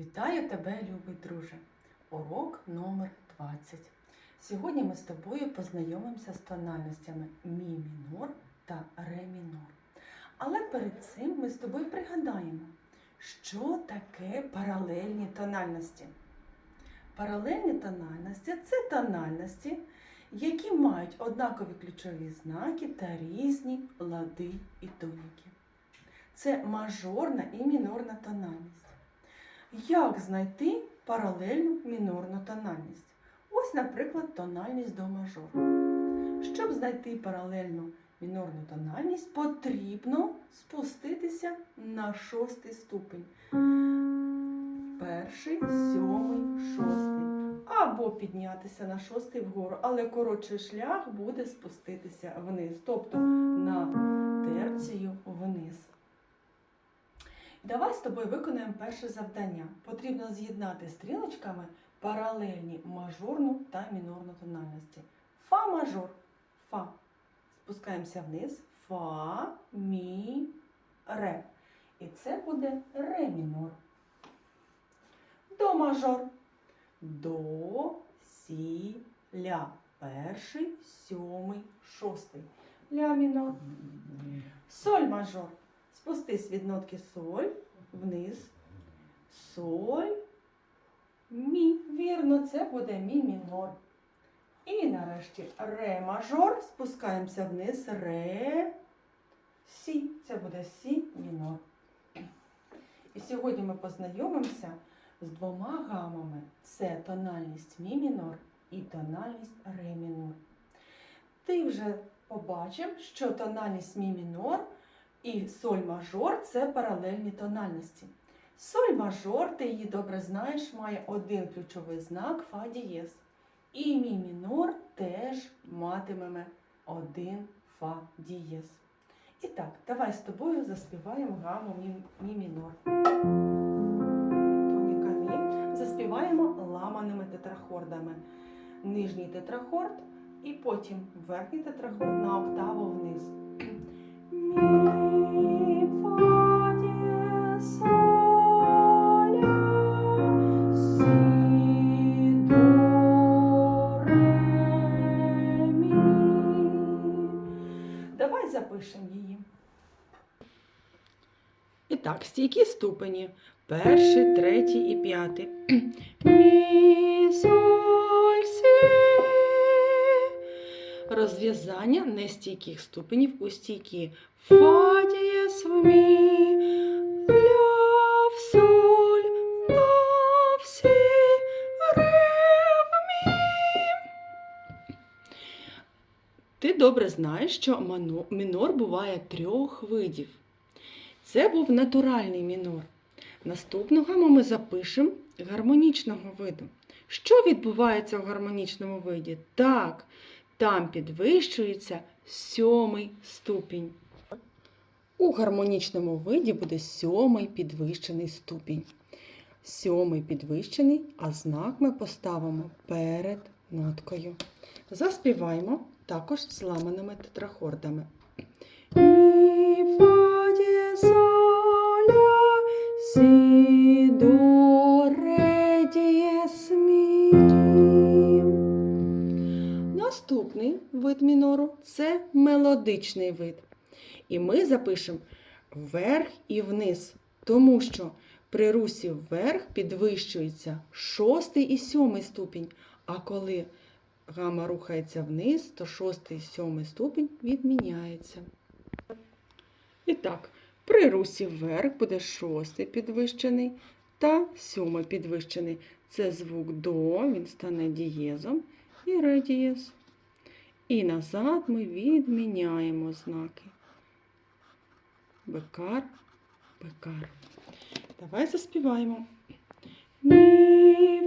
Вітаю тебе, любий друже! Урок номер 20. Сьогодні ми з тобою познайомимося з тональностями мі мінор та ре мінор. Але перед цим ми з тобою пригадаємо, що таке паралельні тональності. Паралельні тональності це тональності, які мають однакові ключові знаки та різні лади і тоніки. Це мажорна і мінорна тональність. Як знайти паралельну мінорну тональність? Ось, наприклад, тональність до мажору. Щоб знайти паралельну мінорну тональність, потрібно спуститися на шостий ступень. Перший, сьомий, шостий. Або піднятися на шостий вгору, але коротший шлях буде спуститися вниз, тобто на терцію вниз. Давай з тобою виконаємо перше завдання. Потрібно з'єднати стрілочками паралельні мажорну та мінорну тональності. Фа мажор. Фа. Спускаємося вниз. Фа, мі, ре. І це буде ре мінор. До мажор. До, сі, ля. Перший, сьомий, шостий. Ля мінор. Соль мажор. Спустись від нотки соль вниз. Соль. Мі. Вірно, це буде мі мінор. І нарешті ре мажор. Спускаємося вниз. Ре. Сі. Це буде сі мінор. І сьогодні ми познайомимося з двома гамами. Це тональність мі мінор і тональність ре мінор. Ти вже побачив, що тональність мі мінор і соль мажор це паралельні тональності. Соль мажор, ти її добре знаєш, має один ключовий знак фа дієз. І мі мінор теж матиме один фа дієз. І так, давай з тобою заспіваємо гаму мі, мі мінор. Тоніка. Заспіваємо ламаними тетрахордами. Нижній тетрахорд і потім верхній тетрахорд на октаву вниз. Давай запишемо її. І так, стійкі ступені. Перший, третій і п'ятий. Мі, соль, сі. Розв'язання нестійких ступенів у стійкі. Фа дієс в мі, добре знаєш, що мінор буває трьох видів. Це був натуральний мінор. Наступну гаму ми запишемо гармонічного виду. Що відбувається у гармонічному виді? Так, там підвищується сьомий ступінь. У гармонічному виді буде сьомий підвищений ступінь. Сьомий підвищений, а знак ми поставимо перед ноткою. Заспіваємо також зламаними тетрахордами. Мі, фа, дє, соль, ля, сі, до, ре, дієс, мі. Наступний вид мінору це мелодичний вид. І ми запишемо вверх і вниз, тому що при русі вверх підвищується шостий і сьомий ступінь, а коли гама рухається вниз, то шостий і сьомий ступінь відміняється. І так, при русі вверх буде шостий підвищений та сьомий підвищений. Це звук до, він стане дієзом і ре дієз. І назад ми відміняємо знаки. Бекар, бекар. Давай заспіваємо. Мі,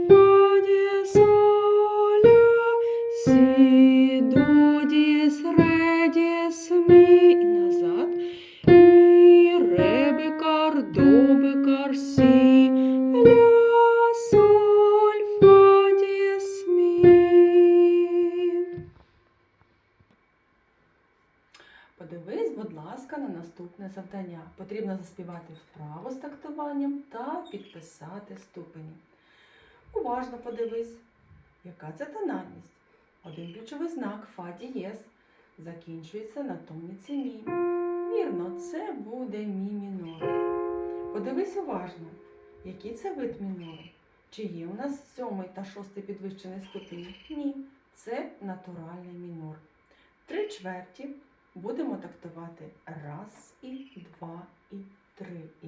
Наступне завдання потрібно заспівати вправо з тактуванням та підписати ступені. Уважно подивись, яка це тональність. Один ключовий знак фа дієз закінчується на тоніці мі. Вірно, це буде мі мінор. Подивись уважно, який це вид мінору. Чи є у нас сьомий та шостий підвищений ступені? Ні, це натуральний мінор. Три чверті будемо тактувати раз і два і три і.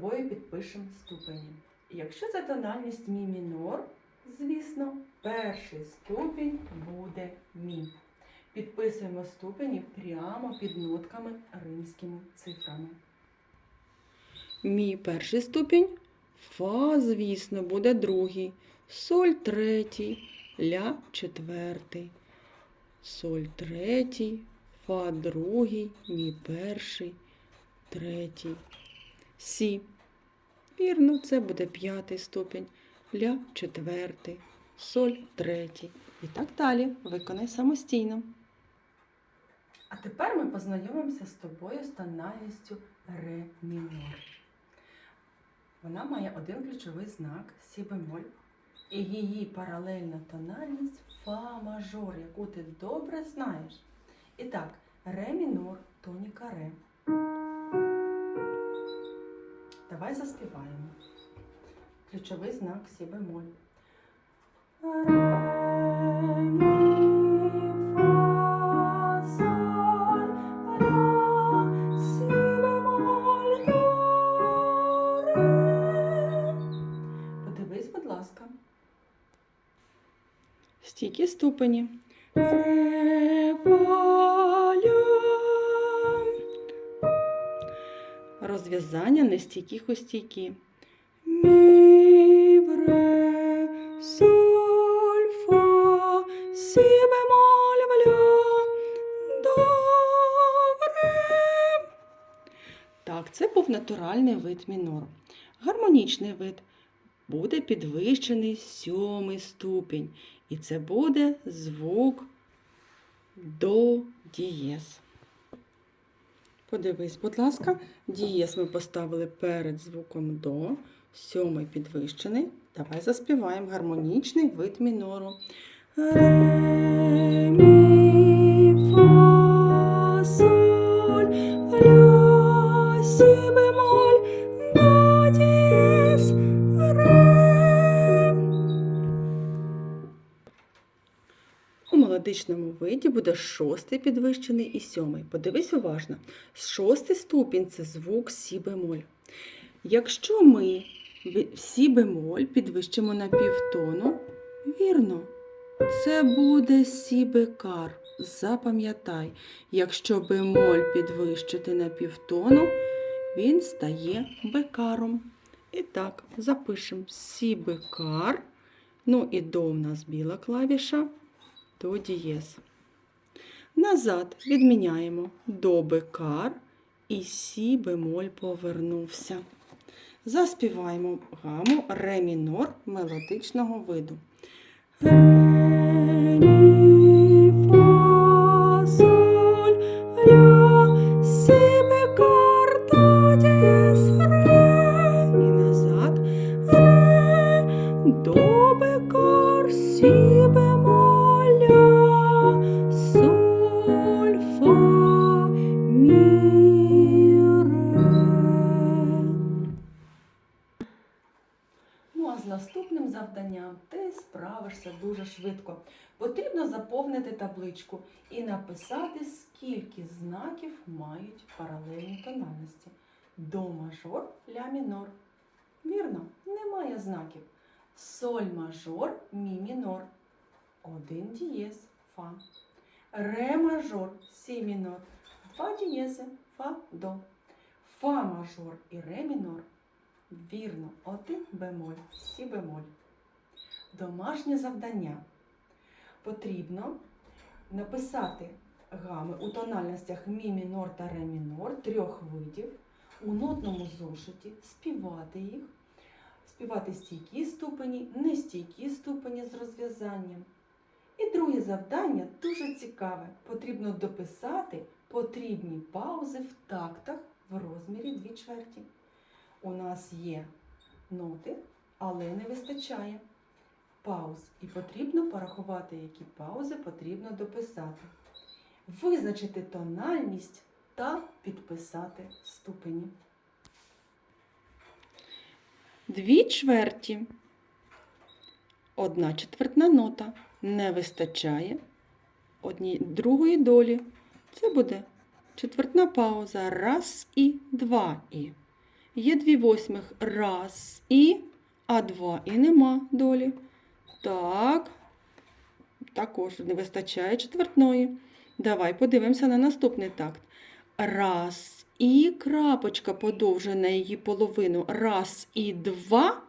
Тобою підпишемо ступені. Якщо це тональність мі мінор, звісно, перший ступінь буде мі. Підписуємо ступені прямо під нотками римськими цифрами. Мі перший ступінь, фа, звісно, буде другий, соль третій, ля четвертий, соль третій, фа другий, мі перший, третій, сі. Вірно, це буде п'ятий ступінь, ля четвертий, соль третій. І так далі. Виконай самостійно. А тепер ми познайомимося з тобою з тональністю ре мінор. Вона має один ключовий знак сі бемоль. І її паралельна тональність фа мажор, яку ти добре знаєш. І так, ре мінор, тоніка ре. Давай заспіваємо. Ключовий знак сі бемоль. Подивись, будь ласка. Стійкі ступені. Розв'язання нестійких у стійкі. Мі, ре, соль, фа, сі бемоль, в, до, ре. Так, це був натуральний вид мінору. Гармонічний вид буде підвищений сьомий ступінь. І це буде звук до дієз. Подивись, будь ласка, дієс ми поставили перед звуком до, сьомий підвищений. Давай заспіваємо гармонічний вид мінору. Мелодичному виді буде шостий підвищений і сьомий. Подивись уважно. Шостий ступінь це звук сі бемоль. Якщо ми сі бемоль підвищимо на півтону, вірно, це буде сі бекар. Запам'ятай, якщо бемоль підвищити на півтону, він стає бекаром. І так, запишемо сі бекар. Ну і до в нас біла клавіша до дієз. Назад відміняємо до бекар і сі бемоль повернувся. Заспіваємо гаму ре мінор мелодичного виду. До бекар, сі, справишся дуже швидко. Потрібно заповнити табличку і написати, скільки знаків мають паралельні тональності. До мажор, ля мінор. Вірно, немає знаків. Соль мажор, мі мінор. Один дієз, фа. Ре мажор, сі мінор. Два дієзи, фа, до. Фа мажор і ре мінор. Вірно, один бемоль, сі бемоль. Домашнє завдання. Потрібно написати гами у тональностях мі мінор та ре мінор трьох видів у нотному зошиті, співати їх, співати стійкі ступені, нестійкі ступені з розв'язанням. І друге завдання дуже цікаве. Потрібно дописати потрібні паузи в тактах в розмірі 2 чверті. У нас є ноти, але не вистачає пауз. І потрібно порахувати, які паузи потрібно дописати. Визначити тональність та підписати ступені. Дві чверті. Одна четвертна нота. Не вистачає одній другої долі. Це буде четвертна пауза. Раз і два і. Є дві восьмих. Раз і, а два і нема долі. Так. Також не вистачає четвертної. Давай подивимося на наступний такт. Раз і крапочка подовжена її половину. Раз і два.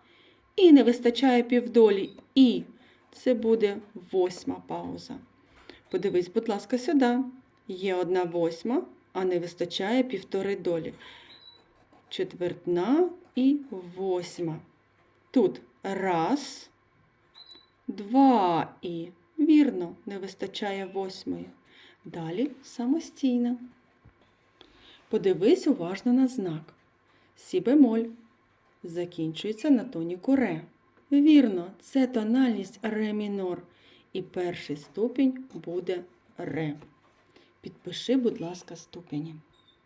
І не вистачає півдолі. І це буде восьма пауза. Подивись, будь ласка, сюди. Є одна восьма, а не вистачає півтори долі. Четвертна і восьма. Тут раз, два і. Вірно, не вистачає восьмої. Далі самостійно. Подивись уважно на знак. Сі бемоль закінчується на тоніку ре. Вірно, це тональність ре мінор. І перший ступінь буде ре. Підпиши, будь ласка, ступені.